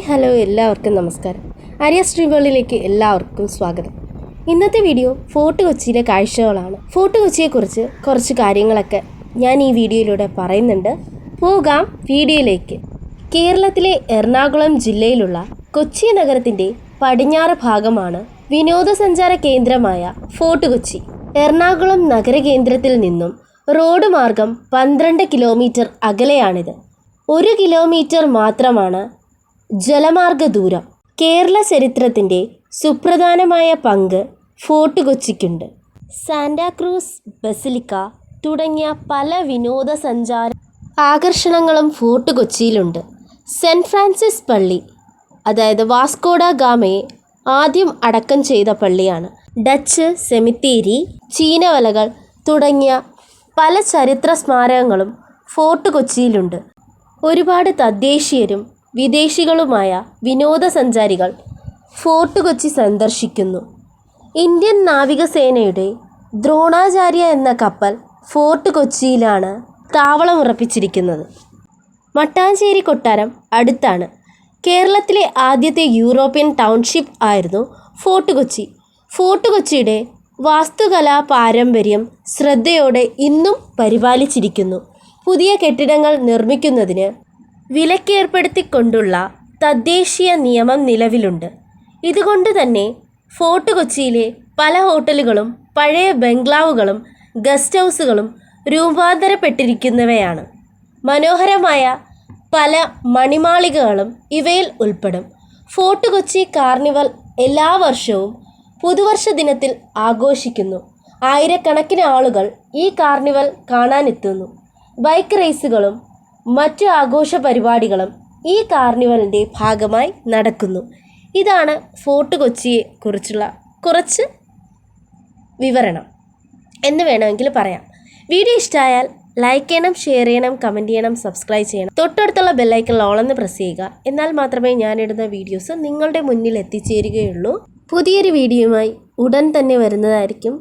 Hello എല്ലാവർക്കും നമസ്കാരം. ആര്യ സ്ട്രീമുകളിലേക്ക് എല്ലാവർക്കും സ്വാഗതം. ഇന്നത്തെ വീഡിയോ ഫോർട്ട് കൊച്ചിയിലെ കാഴ്ചകളാണ്. ഫോർട്ട് കൊച്ചിയെക്കുറിച്ച് കുറച്ച് കാര്യങ്ങളൊക്കെ ഞാൻ ഈ വീഡിയോയിലൂടെ പറയുന്നുണ്ട്. പോകാം വീഡിയോയിലേക്ക്. കേരളത്തിലെ എറണാകുളം ജില്ലയിലുള്ള കൊച്ചി നഗരത്തിന്റെ പടിഞ്ഞാറ് ഭാഗമാണ് വിനോദസഞ്ചാര കേന്ദ്രമായ ഫോർട്ട് കൊച്ചി. എറണാകുളം നഗരകേന്ദ്രത്തിൽ നിന്നും റോഡ് മാർഗം പന്ത്രണ്ട് കിലോമീറ്റർ അകലെയാണിത്. ഒരു കിലോമീറ്റർ മാത്രമാണ് ജലമാർഗ ദൂരം കേരള ചരിത്രത്തിന്റെ സുപ്രധാനമായ പങ്ക് ഫോർട്ട് കൊച്ചിക്കുണ്ട്. സാന്റാക്രൂസ് ബസിലിക്ക തുടങ്ങിയ പല വിനോദസഞ്ചാര ആകർഷണങ്ങളും ഫോർട്ട് കൊച്ചിയിലുണ്ട്. സെന്റ് ഫ്രാൻസിസ് പള്ളി അതായത് വാസ്കോഡ ഗാമയെ ആദ്യം അടക്കം ചെയ്ത പള്ളിയാണ്. ഡച്ച് സെമിത്തേരി ചീനവലകൾ തുടങ്ങിയ പല ചരിത്ര സ്മാരകങ്ങളും ഫോർട്ട് കൊച്ചിയിലുണ്ട്. ഒരുപാട് തദ്ദേശീയരും വിദേശികളുമായ വിനോദസഞ്ചാരികൾ ഫോർട്ട് കൊച്ചി സന്ദർശിക്കുന്നു. ഇന്ത്യൻ നാവികസേനയുടെ ദ്രോണാചാര്യ എന്ന കപ്പൽ ഫോർട്ട് കൊച്ചിയിലാണ് താവളമുറപ്പിച്ചിരിക്കുന്നത് മട്ടാഞ്ചേരി കൊട്ടാരം അടുത്താണ്. കേരളത്തിലെ ആദ്യത്തെ യൂറോപ്യൻ ടൗൺഷിപ്പ് ആയിരുന്നു ഫോർട്ട് കൊച്ചി. ഫോർട്ട് കൊച്ചിയുടെ വാസ്തുകലാ പാരമ്പര്യം ശ്രദ്ധയോടെ ഇന്നും പരിപാലിച്ചിരിക്കുന്നു. പുതിയ കെട്ടിടങ്ങൾ നിർമ്മിക്കുന്നതിന് വിലക്കേർപ്പെടുത്തിക്കൊണ്ടുള്ള തദ്ദേശീയ നിയമം നിലവിലുണ്ട്. ഇതുകൊണ്ട് തന്നെ ഫോർട്ട് കൊച്ചിയിലെ പല ഹോട്ടലുകളും പഴയ ബംഗ്ലാവുകളും ഗസ്റ്റ് ഹൗസുകളും രൂപാന്തരപ്പെട്ടിരിക്കുന്നവയാണ്. മനോഹരമായ പല മണിമാളികകളും ഇവയിൽ ഉൾപ്പെടും. ഫോർട്ട് കൊച്ചി കാർണിവൽ എല്ലാ വർഷവും പുതുവർഷ ദിനത്തിൽ ആഘോഷിക്കുന്നു. ആയിരക്കണക്കിന് ആളുകൾ ഈ കാർണിവൽ കാണാനെത്തുന്നു. ബൈക്ക് റേസുകളും മറ്റു ആഘോഷ പരിപാടികളും ഈ കാർണിവലിന്റെ ഭാഗമായി നടക്കുന്നു. ഇതാണ് ഫോർട്ട് കൊച്ചിയെ കുറിച്ചുള്ള കുറച്ച് വിവരണം. എന്ന് വേണമെങ്കിൽ പറയാം. വീഡിയോ ഇഷ്ടമായാൽ ലൈക്ക് ചെയ്യണം ഷെയർ ചെയ്യണം കമന്റ് ചെയ്യണം സബ്സ്ക്രൈബ് ചെയ്യണം. തൊട്ടടുത്തുള്ള ബെല്ലൈക്കൺ ഓളെന്ന് പ്രസ് ചെയ്യുക. എന്നാൽ മാത്രമേ ഞാനിടുന്ന വീഡിയോസ് നിങ്ങളുടെ മുന്നിൽ എത്തിച്ചേരുകയുള്ളൂ. പുതിയൊരു വീഡിയോയുമായി ഉടൻ തന്നെ വരുന്നതായിരിക്കും.